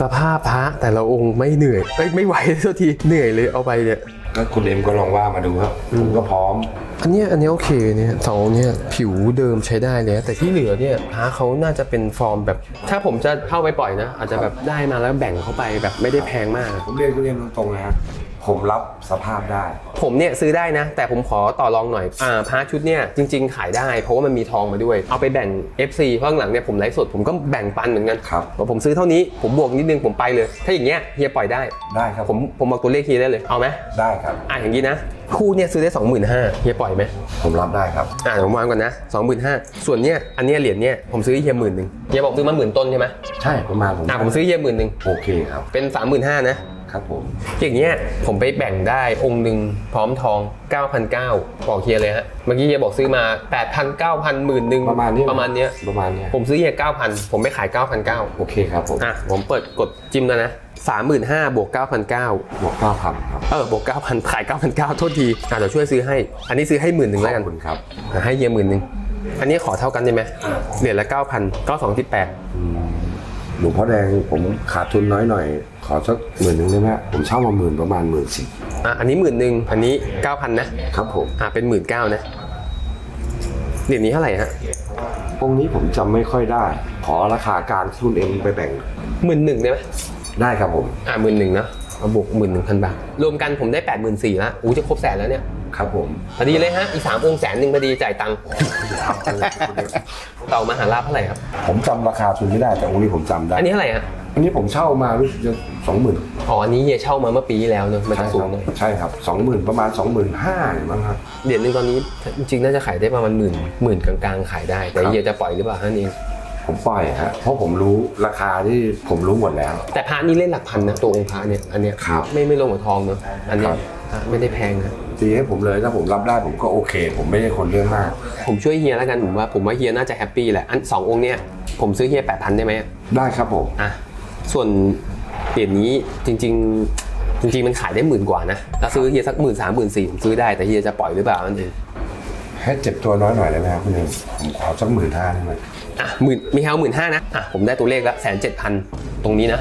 สภาพพระแต่ละองค์ไม่เหนื่อยเอ้ยไม่ไหวโทษทีเหนื่อยเลยเอาไปเนี่ยก็คุณเอ็มก็ลองว่ามาดูครับผมก็พร้อม อันเนี้ยอันเนี้ยโอเคเนี่ยสองเนี่ยผิวเดิมใช้ได้เลยนะแต่ที่เหลือเนี่ยพระเขาน่าจะเป็นฟอร์มแบบ ถ้าผมจะเข้าไปปล่อยนะ อาจจะแบบได้มาแล้วแบ่งเข้าไปแบบไม่ได้แพงมาก ผมเรียนคุณเอ็มตรงๆนะฮะ ผมรับสภาพได้ ผมเนี่ยซื้อได้นะ แต่ผมขอต่อรองหน่อยอ่าพระชุดเนี่ยจริง ๆ ขายได้ เพราะว่ามันมีทองมาด้วย เอาไปแบ่ง FC เพราะข้างหลังเนี่ยผมไลฟ์สดผมก็แบ่งปันเหมือนกันครับ ว่าผมซื้อเท่านี้ผมบวกนิดนึงผมไปเลย ถ้าอย่างเงี้ยเฮียปล่อยได้ ได้ครับผมผมบอกตัวเลขเฮียได้เลยเอาไหมได้ครับ อะอย่างนี้นะคู่เนี่ยซื้อได้ 25,000เฮียปล่อยไหมผมรับได้ครับ อะเดี๋ยวผมวางก่อนนะ25,000ส่วนเนี้ยอันเนี้ยเหรียญเนี่ยผมซื้อให้เฮียหมื่นหนึ่งเฮียบอกซื้อมาหมื่นต้นใช่ไหมใช่ประมาณผมอะผมซื้อเฮียหมื่นหนึ่งโอเคครับเป็น35,000นะ ครับผม อย่างเงี้ยผมไปแบ่งได้องค์หนึ่งพร้อมทอง 9,900บอกเฮียเลยฮะ เมื่อกี้เฮียบอกซื้อมา 8,000 9,000หมื่นหนึ่งประมาณนี้ประมาณเนี้ยประมาณเนี้ยผมซื้อเฮีย9,000 ผมไม่ขาย 9,900โอเคครับผมอะผมเปิดกดจิ้มแล้วนะ35,000บวก9,900บวกเก้าพันครับเออบวก9,000ขาย9,900โทษทีอะเดี๋ยวช่วยซื้อให้ อันนี้ซื้อให้หมื่นหนึ่งขแล้วอกันบคุณครับอะให้เฮียหมื่นหนึ่งอันนี้ขอเท่ากันได้ไหมเหรียญละ9,000ก็2.8อืม หลวงพ่อแดงผมขาดทุนน้อยหน่อยขอสักหมื่นหนึ่งได้ไหมผมเช่ามาหมื่นประมาณหมื่นสิบอะอันนี้หมื่นหนึ่งอันนี้9,000นะครับผมอะเป็นหมื่นเก้านะเหรียญนี้เท่าไหร่ฮะองค์นี้ผมจำไม่ค่อยได้ ขอราคากลางที่คุณเอ็มไปแบ่งหมื่นหนึ่งได้ไหมได้ครับผมอะหมื่นหนึ่งนะ มาบวกหมื่นหนึ่งพันบาท รวมกันผมได้แปดหมื่นสี่แล้วอู้จะครบแสนแล้วเนี่ย ครับผม พอดีเลยฮะ อีกสามองค์แสนหนึ่งพอดีจ่ายตังค์เต่ามหาลาภเท่าไหร่ครับ ผมจำราคาทุนไม่ได้แต่องค์นี้ผมจำได้ อันนี้เท่าไหร่ฮะ อันนี้ผมเช่ามารู้สึกจะสองหมื่นอ๋ออันนี้เฮียเช่ามาเมื่อปีที่แล้วเนอะมันใช่จะคสูรังบหน่อยใช่ครับสองหมื่นประมาณสองหมื่นห้ามั้งครับเหรียญหนึ่งตอนนี้จริงๆน่าจะขายได้ประมาณหมื่นหมื่นกลางๆขายได้ แต่ครับเฮียจะปล่อยหรือเปล่าท่านเอง ผมปล่อยฮะเพราะผมรู้ราคาที่ผมรู้หมดแล้ว แต่พระนี่เล่นหลักพันนะตัวองค์พระเนี่ยอันเนี้ยครับไม่ไม่ลงกับทองเนอะอันเนี้ยครับ พระไม่ได้แพงนะตีให้ผมเลยถ้าผมรับได้ผมก็โอเค ผมไม่ใช่คนเรื่องมาก ผมช่วยเฮียแล้วกันผมว่าผมว่าเฮียน่าจะแฮปปี้แหละอันสององค์เนี่ยผมซื้อเฮียแปดพันได้ไหมได้ครับผม อะส่วนเหรียญนี้จริง ๆ จริง ๆ มันขายได้หมื่นกว่านะถ้าซื้อเฮียสักหมื่นสามหมื่นสี่ผมซื้อได้แต่เฮียจะปล่อยหรือเปล่านั่นเอง ให้เจ็บตัวน้อยหน่อยได้ไหมครับคุณเอ็มผมขอสักหมื่นห้าได้ไหมอะหมื่นมีแค่หมื่นห้านะอะผมได้ตัวเลขละแสนเจ็ดพันตรงนี้นะ